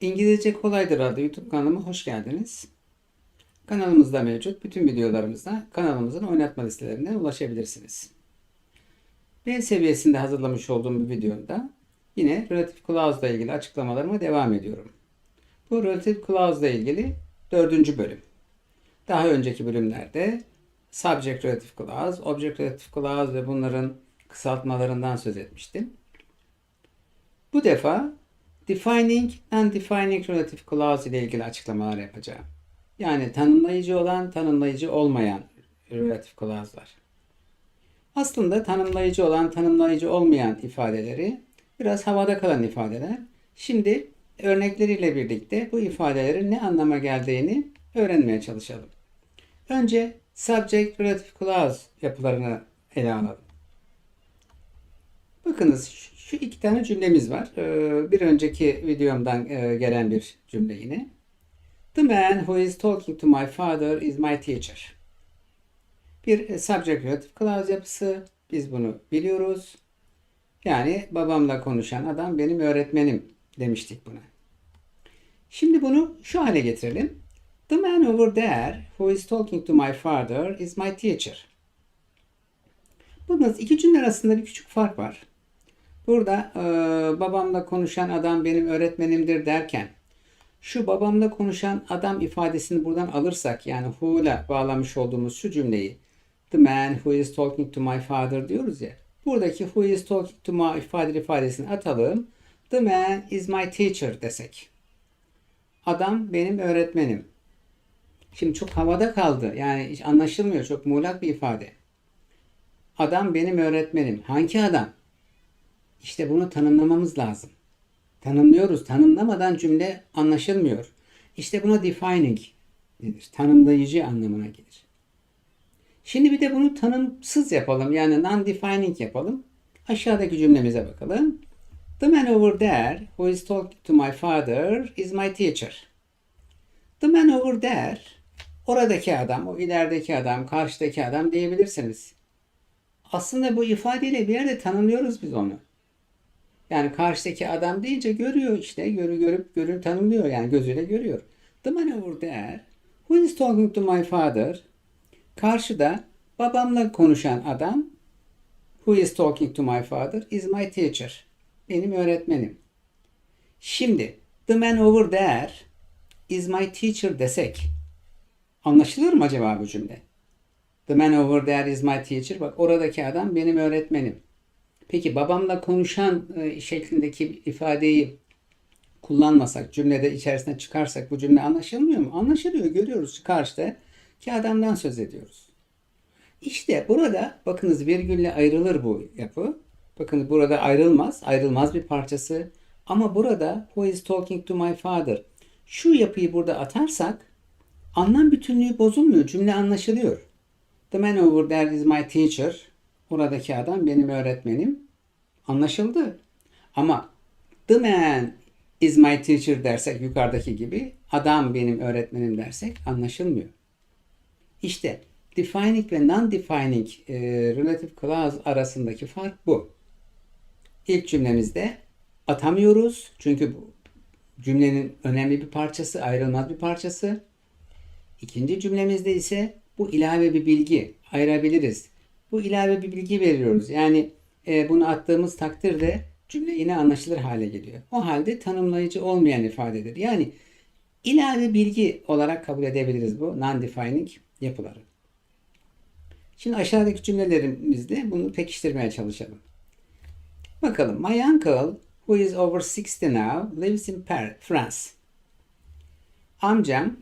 İngilizce Kolaydır adlı YouTube kanalıma hoş geldiniz. Kanalımızda mevcut bütün videolarımızda kanalımızın oynatma listelerinden ulaşabilirsiniz. B seviyesinde hazırlamış olduğum bir videomda yine Relative Clause ile ilgili açıklamalarıma devam ediyorum. Bu Relative Clause ile ilgili dördüncü bölüm. Daha önceki bölümlerde Subject Relative Clause, Object Relative Clause ve bunların kısaltmalarından söz etmiştim. Bu defa Defining and Defining Relative Clause ile ilgili açıklamalar yapacağım. Yani tanımlayıcı olan, tanımlayıcı olmayan Relative Clause'lar. Aslında tanımlayıcı olan, tanımlayıcı olmayan ifadeleri biraz havada kalan ifadeler. Şimdi örnekleriyle birlikte bu ifadelerin ne anlama geldiğini öğrenmeye çalışalım. Önce Subject Relative Clause yapılarını ele alalım. Bakınız şu- iki tane cümlemiz var. Ee, Bir önceki videomdan e, gelen bir cümle yine. The man who is talking to my father is my teacher. Bir e, subject relative clause yapısı. Biz bunu biliyoruz. Yani babamla konuşan adam benim öğretmenim demiştik buna. Şimdi bunu şu hale getirelim. The man over there who is talking to my father is my teacher. Bakınız iki cümle arasında bir küçük fark var. Burada e, babamla konuşan adam benim öğretmenimdir derken şu babamla konuşan adam ifadesini buradan alırsak yani who ile bağlamış olduğumuz şu cümleyi the man who is talking to my father diyoruz ya. Buradaki who is talking to my father ifadesini atalım. The man is my teacher desek. Adam benim öğretmenim. Şimdi çok havada kaldı. Yani hiç anlaşılmıyor. Çok muğlak bir ifade. Adam benim öğretmenim. Hangi adam? İşte bunu tanımlamamız lazım. Tanımlıyoruz. Tanımlamadan cümle anlaşılmıyor. İşte buna defining denir. Tanımlayıcı anlamına gelir. Şimdi bir de bunu tanımsız yapalım. Yani non-defining yapalım. Aşağıdaki cümlemize bakalım. The man over there who is talking to my father is my teacher. The man over there oradaki adam, o ilerideki adam, karşıdaki adam diyebilirsiniz. Aslında bu ifadeyle bir yerde tanımlıyoruz biz onu. Yani karşıdaki adam deyince görüyor işte. Görü görüp görür tanımlıyor yani gözüyle görüyor. The man over there who is talking to my father karşıda babamla konuşan adam who is talking to my father is my teacher. Benim öğretmenim. Şimdi the man over there is my teacher desek anlaşılır mı acaba bu cümle? The man over there is my teacher. Bak oradaki adam benim öğretmenim. Peki babamla konuşan e, şeklindeki ifadeyi kullanmasak, cümlede içerisine çıkarsak bu cümle anlaşılmıyor mu? Anlaşılıyor, görüyoruz karşıda ki adamdan söz ediyoruz. İşte burada bakınız virgülle ayrılır bu yapı. Bakın burada ayrılmaz, ayrılmaz bir parçası. Ama burada who is talking to my father. Şu yapıyı burada atarsak anlam bütünlüğü bozulmuyor, cümle anlaşılıyor. The man over there is my teacher. Oradaki adam benim öğretmenim. Anlaşıldı. Ama the man is my teacher dersek yukarıdaki gibi adam benim öğretmenim dersek anlaşılmıyor. İşte defining ve non-defining e, relative clause arasındaki fark bu. İlk cümlemizde atamıyoruz. Çünkü bu cümlenin önemli bir parçası, ayrılmaz bir parçası. İkinci cümlemizde ise bu ilave bir bilgi ayırabiliriz. Bu ilave bir bilgi veriyoruz. Yani e, bunu attığımız takdirde cümle yine anlaşılır hale geliyor. O halde tanımlayıcı olmayan ifadedir. Yani ilave bilgi olarak kabul edebiliriz bu non-defining yapıları. Şimdi aşağıdaki cümlelerimizde bunu pekiştirmeye çalışalım. Bakalım. My uncle who is over 60 now lives in Paris, France. Amcam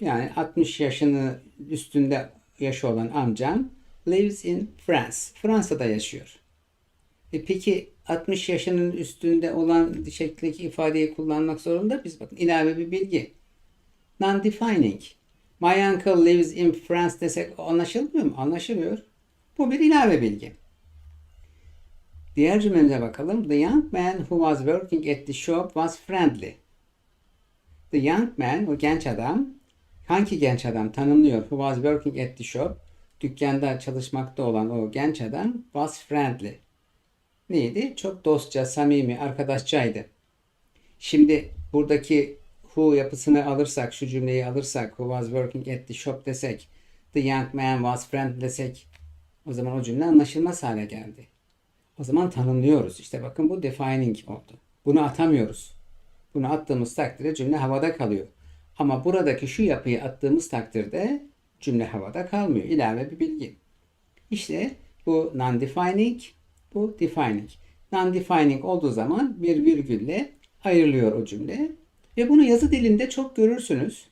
yani 60 yaşını üstünde yaşı olan amcam lives in France. Fransa'da yaşıyor. E peki 60 yaşının üstünde olan şeklindeki ifadeyi kullanmak zorunda biz bakın ilave bir bilgi. Non-defining. My uncle lives in France desek anlaşılmıyor mu? Anlaşılıyor. Bu bir ilave bilgi. Diğer cümlemize bakalım. The young man who was working at the shop was friendly. The young man, o genç adam, hangi genç adam tanımlıyor? Who was working at the shop? Dükkanda çalışmakta olan o genç adam was friendly. Neydi? Çok dostça, samimi, arkadaşçaydı. Şimdi buradaki who yapısını alırsak, şu cümleyi alırsak, who was working at the shop desek, the young man was friend desek, o zaman o cümle anlaşılmaz hale geldi. O zaman tanımlıyoruz. İşte bakın bu defining oldu. Bunu atamıyoruz. Bunu attığımız takdirde cümle havada kalıyor. Ama buradaki şu yapıyı attığımız takdirde cümle havada kalmıyor. İlave bir bilgi. İşte bu non-defining, bu defining. Non-defining olduğu zaman bir virgülle ayrılıyor o cümle. Ve bunu yazı dilinde çok görürsünüz.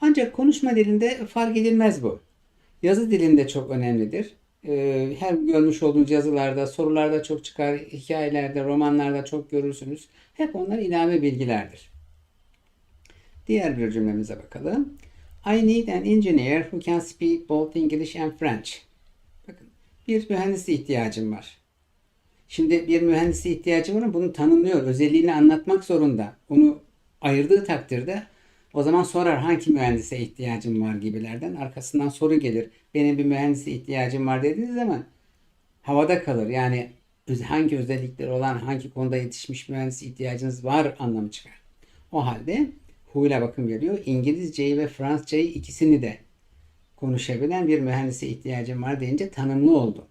Ancak konuşma dilinde fark edilmez bu. Yazı dilinde çok önemlidir. Ee, Her görmüş olduğunuz yazılarda, sorularda çok çıkar, hikayelerde, romanlarda çok görürsünüz. Hep onlar ilave bilgilerdir. Diğer bir cümlemize bakalım. I need an engineer who can speak both English and French. Bakın, bir mühendise ihtiyacım var. Şimdi bir mühendise ihtiyacı var ama bunu tanımlıyor. Özelliğini anlatmak zorunda. Onu ayırdığı takdirde o zaman sorar hangi mühendise ihtiyacım var gibilerden. Arkasından soru gelir. Benim bir mühendise ihtiyacım var dediğiniz zaman havada kalır. Yani hangi özellikleri olan, hangi konuda yetişmiş mühendis ihtiyacınız var anlamı çıkar. O halde ile bakım geliyor. İngilizceyi ve Fransızcayı ikisini de konuşabilen bir mühendise ihtiyacım var deyince tanımlı oldu.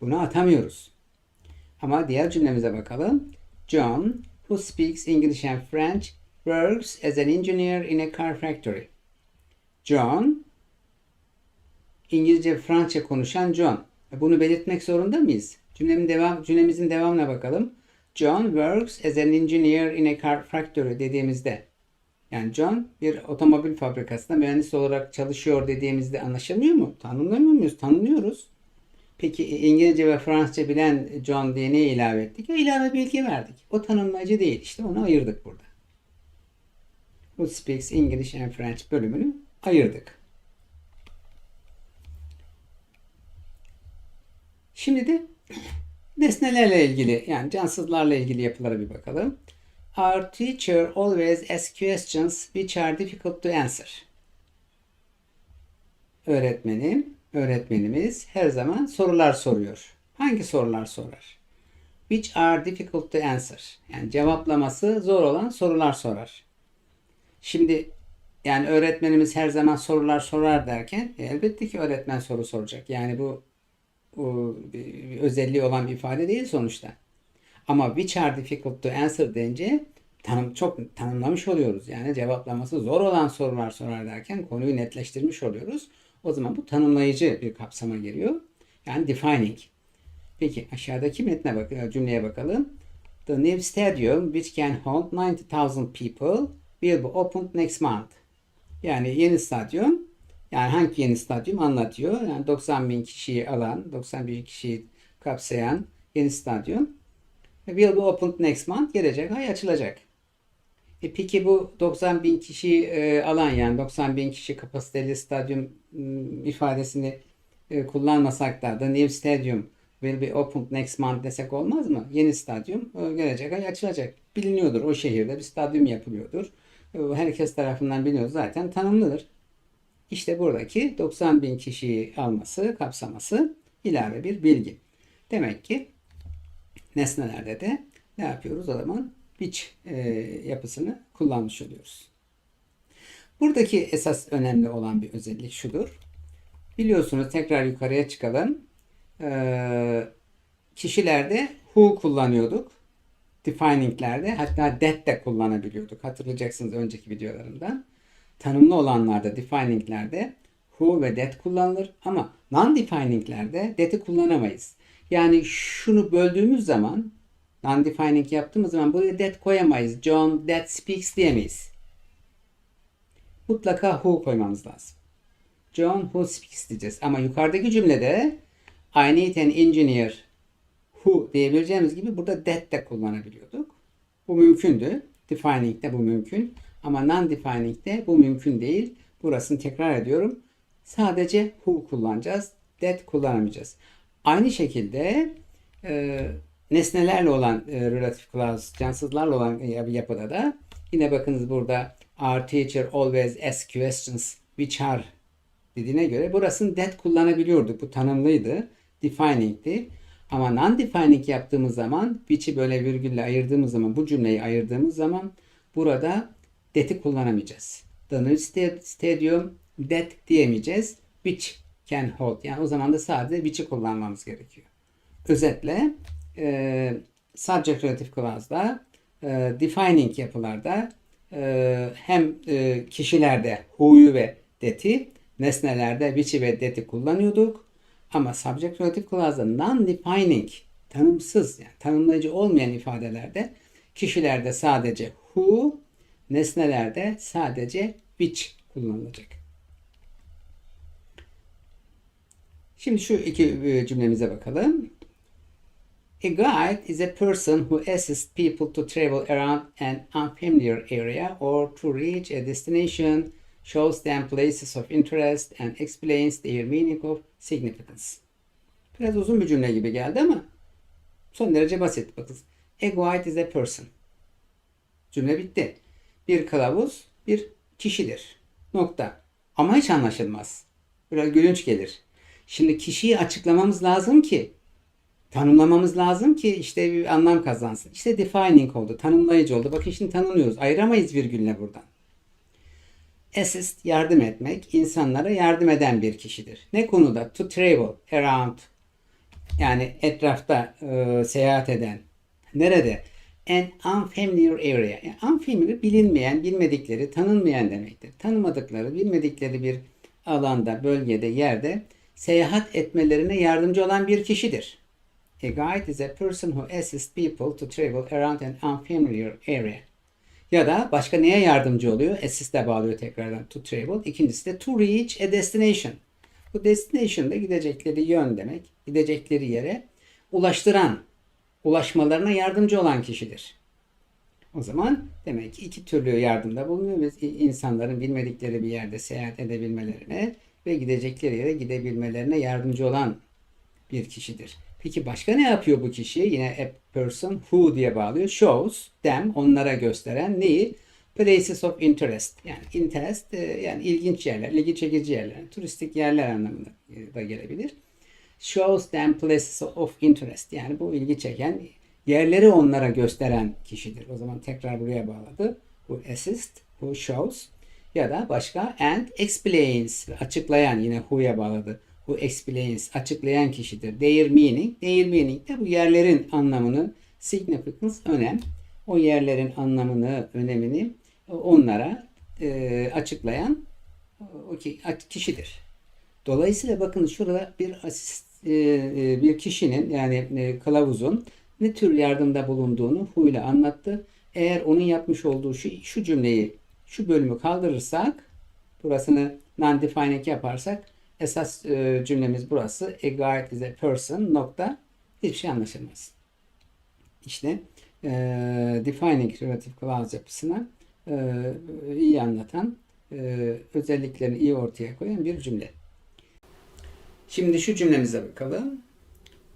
Bunu atamıyoruz. Ama diğer cümlemize bakalım. John, who speaks English and French, works as an engineer in a car factory. John, İngilizce, Fransızca konuşan John. Bunu belirtmek zorunda mıyız? Cümlemin devam, cümlemizin devamına bakalım. John works as an engineer in a car factory dediğimizde yani John bir otomobil fabrikasında mühendis olarak çalışıyor dediğimizde anlaşılmıyor mu? Tanımlamıyor muyuz? Tanımlıyoruz. Peki e, İngilizce ve Fransızca bilen John diye ne ilave ettik? Ya ilave bilgi verdik. O tanımlayıcı değil. İşte onu ayırdık burada. Who speaks English and French bölümünü ayırdık. Şimdi de nesnelerle ilgili yani cansızlarla ilgili yapılara bir bakalım. Our teacher always asks questions which are difficult to answer. Öğretmenim, öğretmenimiz her zaman sorular soruyor. Hangi sorular sorar? Which are difficult to answer. Yani cevaplaması zor olan sorular sorar. Şimdi yani öğretmenimiz her zaman sorular sorar derken e, elbette ki öğretmen soru soracak. Yani bu, bu özelliği olan bir ifade değil sonuçta. Ama which are difficult to answer deyince tanım, çok tanımlamış oluyoruz. Yani cevaplaması zor olan sorular sorar derken konuyu netleştirmiş oluyoruz. O zaman bu tanımlayıcı bir kapsama geliyor. Yani defining. Peki aşağıdaki metne bak cümleye bakalım. The new stadium which can hold 90,000 people will be opened next month. Yani yeni stadyum yani hangi yeni stadyum anlatıyor. Yani 90 bin kişiyi alan, 90 bin kişiyi kapsayan yeni stadyum will be opened next month gelecek ay açılacak. E peki bu 90 bin kişi e, alan yani 90 bin kişi kapasiteli stadyum m, ifadesini e, kullanmasak da the new stadium will be opened next month desek olmaz mı? Yeni stadyum e, gelecek ay açılacak. Biliniyordur o şehirde bir stadyum yapılıyordur. E, herkes tarafından biliniyor zaten tanımlıdır. İşte buradaki 90 bin kişiyi alması, kapsaması ilave bir bilgi. Demek ki nesnelerde de ne yapıyoruz o zaman? Which e, yapısını kullanmış oluyoruz. Buradaki esas önemli olan bir özellik şudur. Biliyorsunuz tekrar yukarıya çıkalım. E, kişilerde who kullanıyorduk. Defininglerde hatta that de kullanabiliyorduk. Hatırlayacaksınız önceki videolarımdan. Tanımlı olanlarda defininglerde who ve that kullanılır ama non-defininglerde that'i kullanamayız. Yani şunu böldüğümüz zaman non-defining yaptığımız zaman buraya that koyamayız. John that speaks diyemeyiz. Mutlaka who koymamız lazım. John who speaks diyeceğiz. Ama yukarıdaki cümlede I need an engineer who diyebileceğimiz gibi burada that de kullanabiliyorduk. Bu mümkündü. Defining'de bu mümkün. Ama non-defining'de bu mümkün değil. Burasını tekrar ediyorum. Sadece who kullanacağız. That kullanamayacağız. Aynı şekilde e, nesnelerle olan e, relative clause, cansızlarla olan e, yapıda da yine bakınız burada our teacher always asks questions which are dediğine göre burasını that kullanabiliyorduk. Bu tanımlıydı. Defining'di. Ama non-defining yaptığımız zaman which'i böyle virgülle ayırdığımız zaman bu cümleyi ayırdığımız zaman burada that'i kullanamayacağız. The new sta- stadium that diyemeyeceğiz. Which can hold. Yani o zaman da sadece which'i kullanmamız gerekiyor. Özetle e, subject relative clause'da e, defining yapılarda e, hem e, kişilerde who'yu ve that'i nesnelerde which'i ve that'i kullanıyorduk. Ama subject relative clause'da non-defining tanımsız yani tanımlayıcı olmayan ifadelerde kişilerde sadece who, nesnelerde sadece which kullanılacak. Şimdi şu iki e, cümlemize bakalım. A guide is a person who assists people to travel around an unfamiliar area or to reach a destination, shows them places of interest and explains their meaning of significance. Biraz uzun bir cümle gibi geldi ama son derece basit. Bakın. A guide is a person. Cümle bitti. Bir kılavuz bir kişidir. Nokta. Ama hiç anlaşılmaz. Biraz gülünç gelir. Şimdi kişiyi açıklamamız lazım ki tanımlamamız lazım ki işte bir anlam kazansın. İşte defining oldu, tanımlayıcı oldu. Bakın şimdi tanımlıyoruz. Ayıramayız virgülle buradan. Assist yardım etmek, insanlara yardım eden bir kişidir. Ne konuda? To travel around yani etrafta e, seyahat eden. Nerede? An unfamiliar area. Yani unfamiliar bilinmeyen, bilmedikleri, tanınmayan demektir. Tanımadıkları, bilmedikleri bir alanda, bölgede, yerde seyahat etmelerine yardımcı olan bir kişidir. A guide is a person who assists people to travel around an unfamiliar area. Ya da başka neye yardımcı oluyor? Assist de bağlıyor tekrardan to travel. İkincisi de to reach a destination. Bu destination da gidecekleri yön demek. Gidecekleri yere ulaştıran, ulaşmalarına yardımcı olan kişidir. O zaman demek ki iki türlü yardımda bulunuyor. Biz insanların bilmedikleri bir yerde seyahat edebilmelerine ve gidecekleri yere gidebilmelerine yardımcı olan bir kişidir. Peki başka ne yapıyor bu kişi? Yine a person who diye bağlıyor. Shows them onlara gösteren neyi? Places of interest. Yani interest e, yani ilginç yerler, ilgi çekici yerler, turistik yerler anlamında da gelebilir. Shows them places of interest. Yani bu ilgi çeken yerleri onlara gösteren kişidir. O zaman tekrar buraya bağladı. Bu assist, who shows ya da başka and explains açıklayan yine who'ya bağladı. Who explains açıklayan kişidir. Their meaning, their meaning de bu yerlerin anlamını significance önem. O yerlerin anlamını, önemini onlara e, açıklayan o ki- kişidir. Dolayısıyla bakın şurada bir asist, e, e, bir kişinin yani e, kılavuzun ne tür yardımda bulunduğunu Hu ile anlattı. Eğer onun yapmış olduğu şu, şu cümleyi, şu bölümü kaldırırsak, burasını non-defining yaparsak esas e, cümlemiz burası. A guide is a person nokta hiçbir şey anlaşılmaz. İşte e, defining relative clause yapısına e, iyi anlatan, e, özelliklerini iyi ortaya koyan bir cümle. Şimdi şu cümlemize bakalım.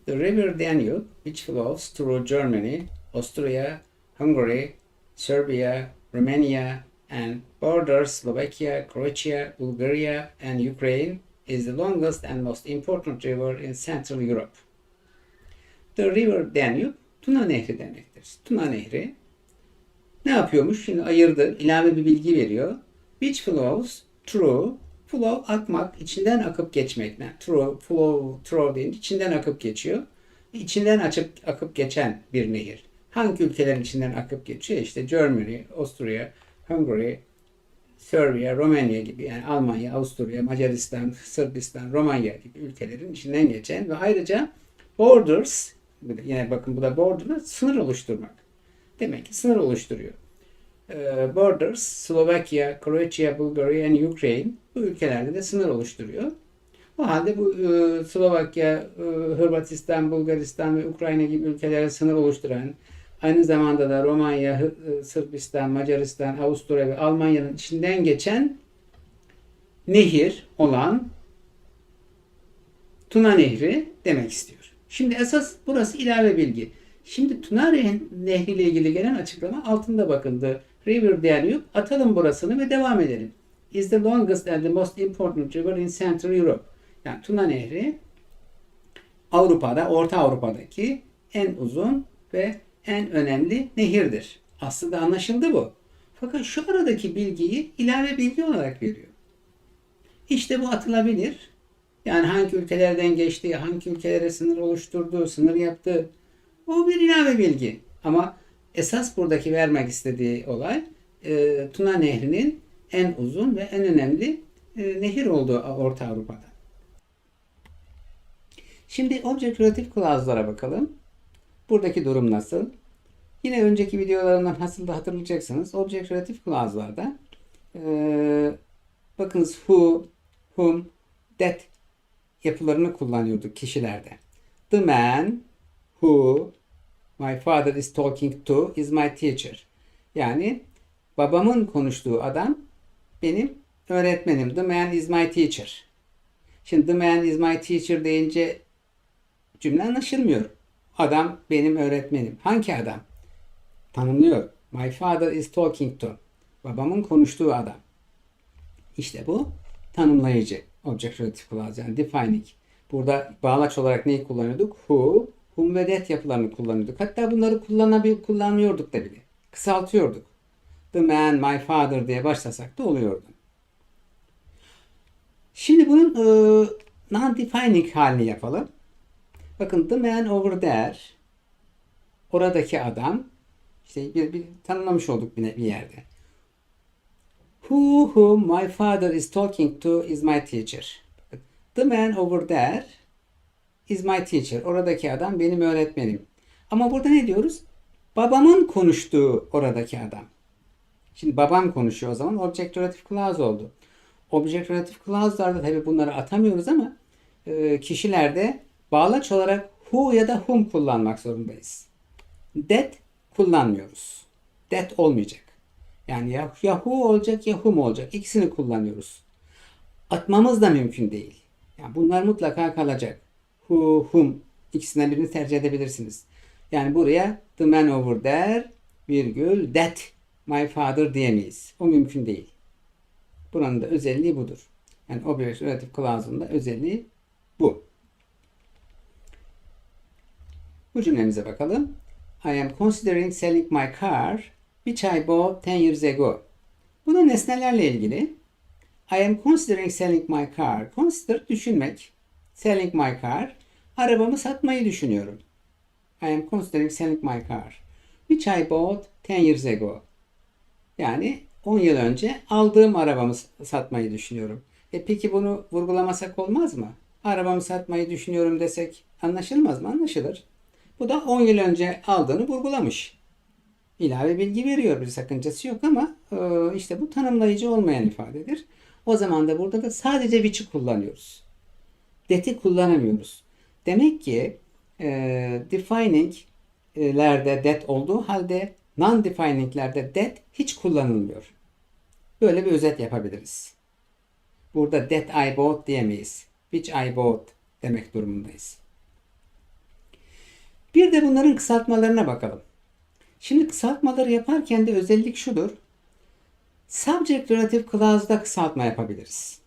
The river Danube, which flows through Germany, Austria, Hungary, Serbia, Romania, and borders Slovakia, Croatia, Bulgaria, and Ukraine, is the longest and most important river in Central Europe. The river Danube, Tuna Nehri demektir. Tuna Nehri ne yapıyormuş? Şimdi ayırdı, ilave bir bilgi veriyor. Which flows through, flow akmak, içinden akıp geçmek. Yani through, flow, through deyince içinden akıp geçiyor. İçinden açıp akıp geçen bir nehir. Hangi ülkelerin içinden akıp geçiyor? İşte Germany, Avusturya, Hungary, Serbia, Romanya gibi yani Almanya, Avusturya, Macaristan, Sırbistan, Romanya gibi ülkelerin içinden geçen ve ayrıca borders yine bakın bu da border sınır oluşturmak. Demek ki sınır oluşturuyor. Ee, Borders, Slovakya, Croatia, Bulgaria and Ukraine bu ülkelerde de sınır oluşturuyor. O halde bu e, Slovakya, e, Hırvatistan, Bulgaristan ve Ukrayna gibi ülkelere sınır oluşturan aynı zamanda da Romanya, e, Sırbistan, Macaristan, Avusturya ve Almanya'nın içinden geçen nehir olan Tuna Nehri demek istiyor. Şimdi esas burası ilave bilgi. Şimdi Tuna Nehri ile ilgili gelen açıklama altında bakıldı. River Danube atalım burasını ve devam edelim. Is the longest and the most important river in Central Europe. Yani Tuna Nehri Avrupa'da, Orta Avrupa'daki en uzun ve en önemli nehirdir. Aslında anlaşıldı bu. Fakat şu aradaki bilgiyi ilave bilgi olarak veriyor. İşte bu atılabilir. Yani hangi ülkelerden geçtiği, hangi ülkelere sınır oluşturduğu, sınır yaptığı o bir ilave bilgi. Ama esas buradaki vermek istediği olay e, Tuna Nehri'nin en uzun ve en önemli e, nehir olduğu Orta Avrupa'da. Şimdi Object Relative Clause'lara bakalım. Buradaki durum nasıl? Yine önceki videolarımdan nasıl da hatırlayacaksınız. Object Relative Clause'larda e, bakınız who, whom, that yapılarını kullanıyorduk kişilerde. The man who my father is talking to is my teacher. Yani babamın konuştuğu adam benim öğretmenim. The man is my teacher. Şimdi the man is my teacher deyince cümle anlaşılmıyor. Adam benim öğretmenim. Hangi adam? Tanımlıyor. My father is talking to. Babamın konuştuğu adam. İşte bu tanımlayıcı. Object Relative Clause yani defining. Burada bağlaç olarak neyi kullanıyorduk? Who, whom ve that yapılarını kullanıyorduk. Hatta bunları kullanabil kullanmıyorduk da bile. Kısaltıyorduk. The man, my father diye başlasak da oluyordu. Şimdi bunun e, non-defining halini yapalım. Bakın the man over there oradaki adam işte bir, bir tanımlamış olduk bir, bir yerde. Who whom my father is talking to is my teacher. The man over there is my teacher. Oradaki adam benim öğretmenim. Ama burada ne diyoruz? Babamın konuştuğu oradaki adam. Şimdi babam konuşuyor o zaman object relative clause oldu. Object relative clause'larda tabi bunları atamıyoruz ama kişilerde bağlaç olarak who ya da whom kullanmak zorundayız. That kullanmıyoruz. That olmayacak. Yani ya, ya who olacak ya whom olacak. İkisini kullanıyoruz. Atmamız da mümkün değil. Yani bunlar mutlaka kalacak. Who, whom ikisinden birini tercih edebilirsiniz. Yani buraya the man over there virgül that my father diyemeyiz. O mümkün değil. Buranın da özelliği budur. Yani object relative clause'un da özelliği bu. Bu cümlemize bakalım. I am considering selling my car which I bought 10 years ago. Bu da nesnelerle ilgili. I am considering selling my car. Consider düşünmek. Selling my car. Arabamı satmayı düşünüyorum. I am considering selling my car. Which I bought 10 years ago. Yani 10 yıl önce aldığım arabamı satmayı düşünüyorum. E peki bunu vurgulamasak olmaz mı? Arabamı satmayı düşünüyorum desek anlaşılmaz mı? Anlaşılır. Bu da 10 yıl önce aldığını vurgulamış. İlave bilgi veriyor bir sakıncası yok ama e, işte bu tanımlayıcı olmayan ifadedir. O zaman da burada da sadece which'i kullanıyoruz. That'i kullanamıyoruz. Demek ki e, defining'lerde that olduğu halde non-defining'lerde that hiç kullanılmıyor. Böyle bir özet yapabiliriz. Burada that I bought diyemeyiz. Which I bought demek durumundayız. Bir de bunların kısaltmalarına bakalım. Şimdi kısaltmaları yaparken de özellik şudur. Subject Relative Clause'da kısaltma yapabiliriz.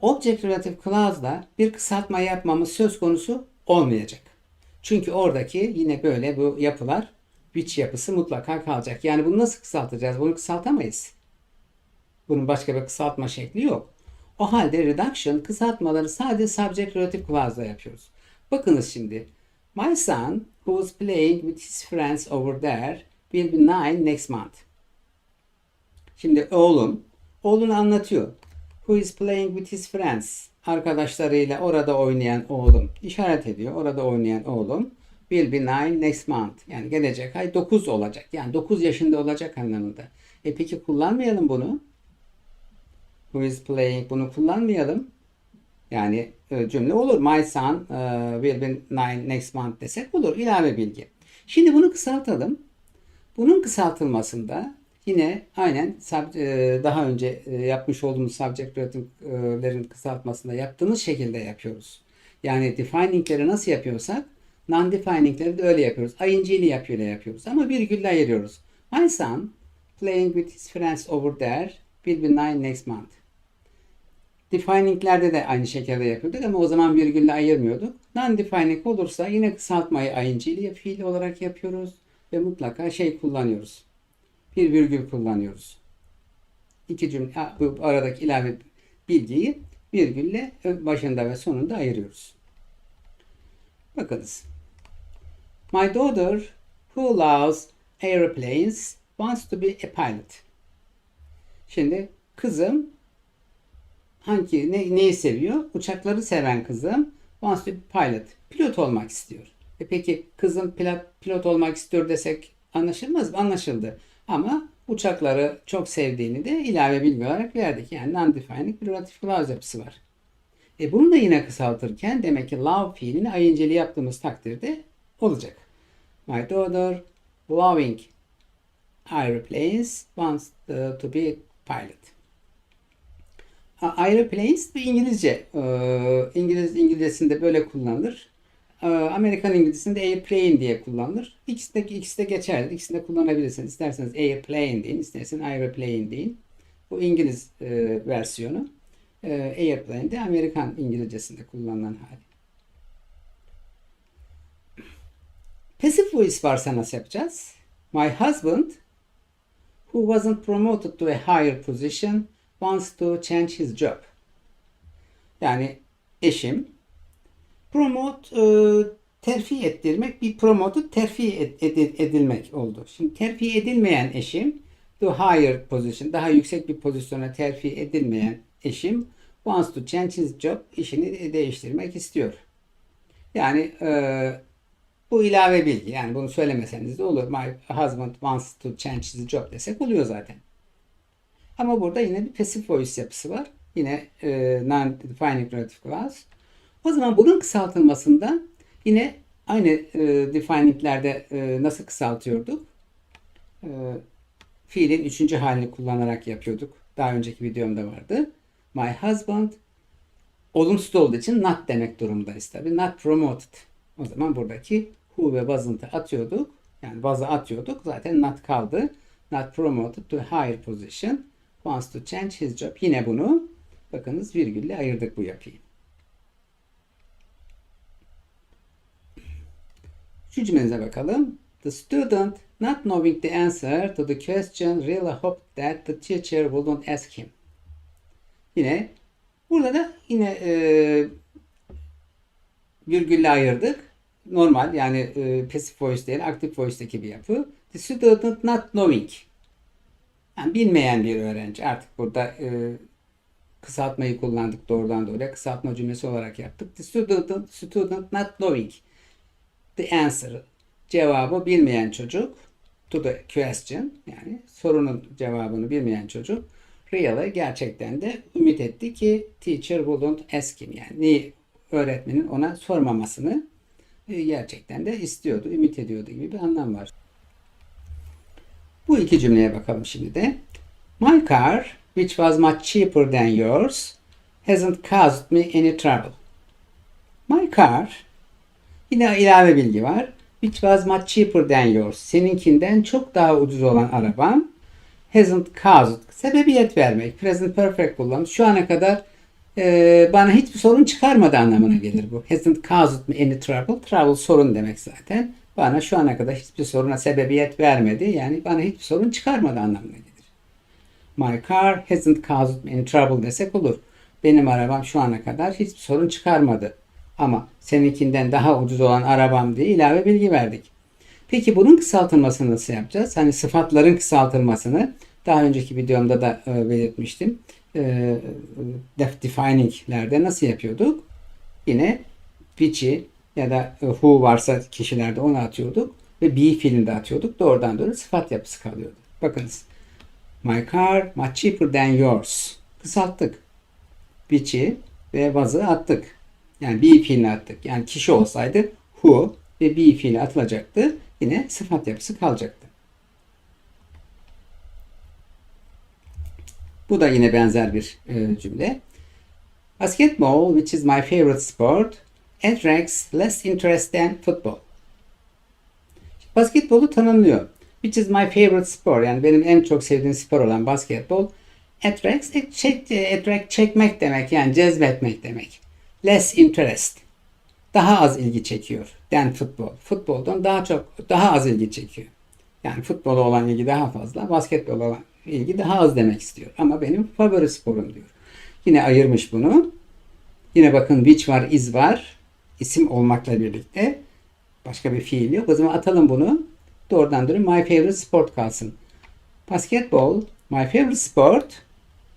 Object Relative Clause'da bir kısaltma yapmamız söz konusu olmayacak. Çünkü oradaki yine böyle bu yapılar which yapısı mutlaka kalacak. Yani bunu nasıl kısaltacağız? Bunu kısaltamayız. Bunun başka bir kısaltma şekli yok. O halde reduction kısaltmaları sadece subject relative clause'da yapıyoruz. Bakınız şimdi. My son who was playing with his friends over there will be nine next month. Şimdi oğlum, oğlunu anlatıyor. Who is playing with his friends? Arkadaşlarıyla orada oynayan oğlum. işaret ediyor. Orada oynayan oğlum. Will be nine next month. Yani gelecek ay 9 olacak. Yani 9 yaşında olacak anlamında. E peki kullanmayalım bunu. Who is playing? Bunu kullanmayalım. Yani cümle olur. My son uh, will be nine next month desek olur. İlave bilgi. Şimdi bunu kısaltalım. Bunun kısaltılmasında yine aynen e, daha önce e, yapmış olduğumuz subject relative'lerin kısaltmasında yaptığımız şekilde yapıyoruz. Yani defining'leri nasıl yapıyorsak non-defining'leri de öyle yapıyoruz. ING ile yapıyor yapıyoruz. Ama virgülle ayırıyoruz. My son playing with his friends over there will be nine next month. Defining'lerde de aynı şekilde yapıyorduk ama o zaman virgülle ayırmıyorduk. Non-defining olursa yine kısaltmayı ing ile fiil olarak yapıyoruz ve mutlaka şey kullanıyoruz. bir virgül kullanıyoruz. İki cümle bu aradaki ilave bilgiyi virgülle başında ve sonunda ayırıyoruz. Bakınız. My daughter who loves airplanes wants to be a pilot. Şimdi kızım hangi ne, neyi seviyor? Uçakları seven kızım wants to be pilot. Pilot olmak istiyor. E peki kızım pilot, pilot olmak istiyor desek anlaşılmaz mı? Anlaşıldı. Ama uçakları çok sevdiğini de ilave bilgi olarak verdik. Yani non-defining bir relatif clause yapısı var. E bunu da yine kısaltırken demek ki love fiilini ing'li yaptığımız takdirde olacak. My daughter loving airplanes wants to be pilot. Aeroplanes bir İngilizce. İngiliz İngilizcesinde böyle kullanılır. Amerikan İngilizcesinde airplane diye kullanılır. İkisi de, ikisi de geçerli. İkisini de kullanabilirsiniz. İsterseniz airplane deyin, isterseniz aeroplane deyin. Bu İngiliz e, versiyonu. E, airplane de Amerikan İngilizcesinde kullanılan hali. Passive voice varsa nasıl yapacağız? My husband, who wasn't promoted to a higher position, wants to change his job. Yani eşim promote e, terfi ettirmek bir promotu terfi ed, ed, edilmek oldu. Şimdi terfi edilmeyen eşim to higher position daha yüksek bir pozisyona terfi edilmeyen eşim wants to change his job işini değiştirmek istiyor. Yani e, bu ilave bilgi. Yani bunu söylemeseniz de olur. My husband wants to change his job desek oluyor zaten. Ama burada yine bir passive voice yapısı var. Yine e, non-defining relative clause. O zaman bunun kısaltılmasında yine aynı e, defininglerde e, nasıl kısaltıyorduk? E, fiilin üçüncü halini kullanarak yapıyorduk. Daha önceki videomda vardı. My husband olumsuz olduğu için not demek durumundayız tabi. Not promoted. O zaman buradaki who ve wasn't'ı atıyorduk. Yani was'ı atıyorduk. Zaten not kaldı. Not promoted to higher position. Wants to change his job. Yine bunu bakınız virgülle ayırdık bu yapıyı. Şu cümlenize bakalım. The student not knowing the answer to the question really hoped that the teacher wouldn't ask him. Yine burada da yine e, virgülle ayırdık. Normal yani e, passive voice değil active voice'deki bir yapı. The student not knowing. Yani bilmeyen bir öğrenci. Artık burada e, kısaltmayı kullandık doğrudan doğruya. Kısaltma cümlesi olarak yaptık. The student, student not knowing the answer. Cevabı bilmeyen çocuk. To the question. Yani sorunun cevabını bilmeyen çocuk. Really gerçekten de ümit etti ki teacher wouldn't ask him. Yani öğretmenin ona sormamasını e, gerçekten de istiyordu, ümit ediyordu gibi bir anlam var. Bu iki cümleye bakalım şimdi de. My car, which was much cheaper than yours, hasn't caused me any trouble. My car, yine ilave bilgi var. Which was much cheaper than yours. Seninkinden çok daha ucuz olan arabam hasn't caused. Sebebiyet vermek. Present perfect kullanmış. Şu ana kadar e, bana hiçbir sorun çıkarmadı anlamına gelir bu. Hasn't caused me any trouble. Trouble sorun demek zaten. Bana şu ana kadar hiçbir soruna sebebiyet vermedi. Yani bana hiçbir sorun çıkarmadı anlamına gelir. My car hasn't caused me any trouble desek olur. Benim arabam şu ana kadar hiçbir sorun çıkarmadı. Ama seninkinden daha ucuz olan arabam diye ilave bilgi verdik. Peki bunun kısaltılmasını nasıl yapacağız? Hani sıfatların kısaltılmasını daha önceki videomda da e, belirtmiştim. E, defininglerde nasıl yapıyorduk? Yine which'i ya da e, who varsa kişilerde onu atıyorduk ve be fiilini de atıyorduk. Doğrudan doğru sıfat yapısı kalıyordu. Bakınız. My car much cheaper than yours. Kısalttık. Which'i ve was'ı attık. Yani be fiilini attık. Yani kişi olsaydı who ve be fiili atılacaktı. Yine sıfat yapısı kalacaktı. Bu da yine benzer bir e, cümle. Basketball, which is my favorite sport, attracts less interest than football. Basketbolu tanımlıyor. Which is my favorite sport. Yani benim en çok sevdiğim spor olan basketbol. Attracts, e, çek, e, attract çekmek demek yani cezbetmek demek. Less interest. Daha az ilgi çekiyor than football. Futboldan daha çok, daha az ilgi çekiyor. Yani futbola olan ilgi daha fazla, basketbola olan ilgi daha az demek istiyor. Ama benim favori sporum diyor. Yine ayırmış bunu. Yine bakın which var, is var. İsim olmakla birlikte. Başka bir fiil yok. O zaman atalım bunu. Doğrudan dönün my favorite sport kalsın. Basketball, my favorite sport,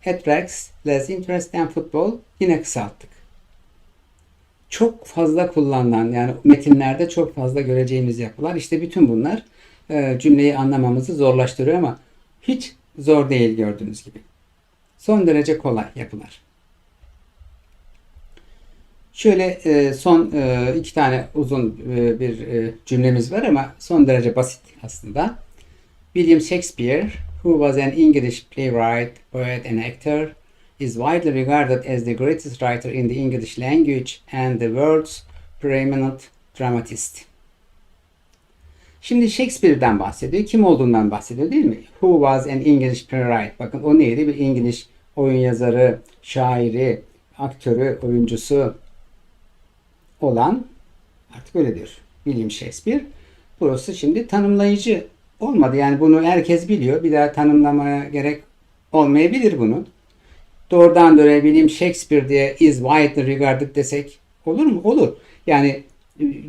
attracts less interest than football. Yine kısalttık. Çok fazla kullanılan yani metinlerde çok fazla göreceğimiz yapılar. İşte bütün bunlar e, cümleyi anlamamızı zorlaştırıyor ama hiç zor değil gördüğünüz gibi. Son derece kolay yapılar. Şöyle e, son e, iki tane uzun e, bir cümlemiz var ama son derece basit aslında. William Shakespeare, who was an English playwright, poet and actor, is widely regarded as the greatest writer in the English language and the world's preeminent dramatist. Şimdi Shakespeare'den bahsediyor. Kim olduğundan bahsediyor değil mi? Who was an English playwright? Bakın o neydi? Bir İngiliz oyun yazarı, şairi, aktörü, oyuncusu olan artık öyle diyor. William Shakespeare. Burası şimdi tanımlayıcı olmadı. Yani bunu herkes biliyor. Bir daha tanımlamaya gerek olmayabilir bunu. Doğrudan doğruya William Shakespeare diye is widely regarded desek olur mu? Olur. Yani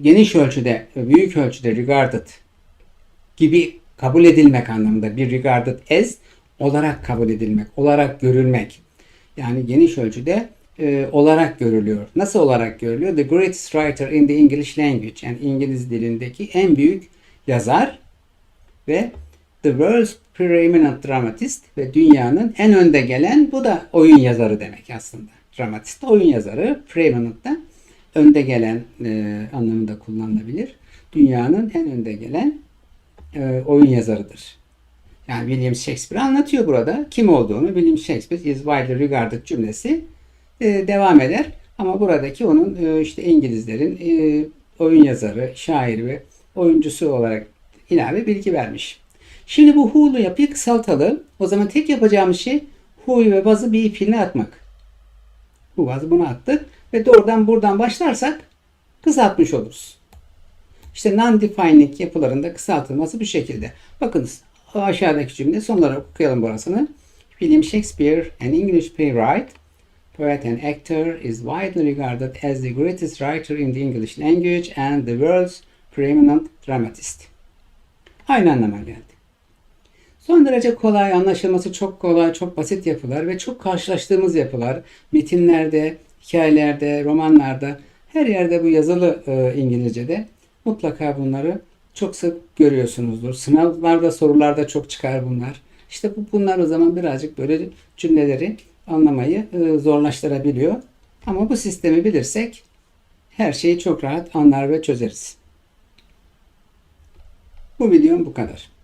geniş ölçüde, büyük ölçüde regarded gibi kabul edilmek anlamında bir regarded as olarak kabul edilmek, olarak görülmek. Yani geniş ölçüde e, olarak görülüyor. Nasıl olarak görülüyor? The greatest writer in the English language. Yani İngiliz dilindeki en büyük yazar ve the world's preeminent dramatist ve dünyanın en önde gelen bu da oyun yazarı demek aslında. Dramatist oyun yazarı, preeminent de önde gelen e, anlamında kullanılabilir. Dünyanın en önde gelen e, oyun yazarıdır. Yani William Shakespeare anlatıyor burada kim olduğunu. William Shakespeare is widely regarded cümlesi e, devam eder. Ama buradaki onun e, işte İngilizlerin e, oyun yazarı, şairi ve oyuncusu olarak ilave bilgi vermiş. Şimdi bu who'lu yapıyı kısaltalım. O zaman tek yapacağımız şey who'yu ve was'ı bir fiiline atmak. Who was bunu attık ve doğrudan buradan başlarsak kısaltmış oluruz. İşte non-defining yapılarında kısaltılması bu şekilde. Bakınız aşağıdaki cümle son okuyalım burasını. William Shakespeare, an English playwright, poet and actor, is widely regarded as the greatest writer in the English language and the world's preeminent dramatist. Aynı anlama geldi. Son derece kolay, anlaşılması çok kolay, çok basit yapılar ve çok karşılaştığımız yapılar. Metinlerde, hikayelerde, romanlarda, her yerde bu yazılı e, İngilizce'de mutlaka bunları çok sık görüyorsunuzdur. Sınavlarda, sorularda çok çıkar bunlar. İşte bu bunlar o zaman birazcık böyle cümleleri anlamayı e, zorlaştırabiliyor. Ama bu sistemi bilirsek her şeyi çok rahat anlar ve çözeriz. Bu videom bu kadar.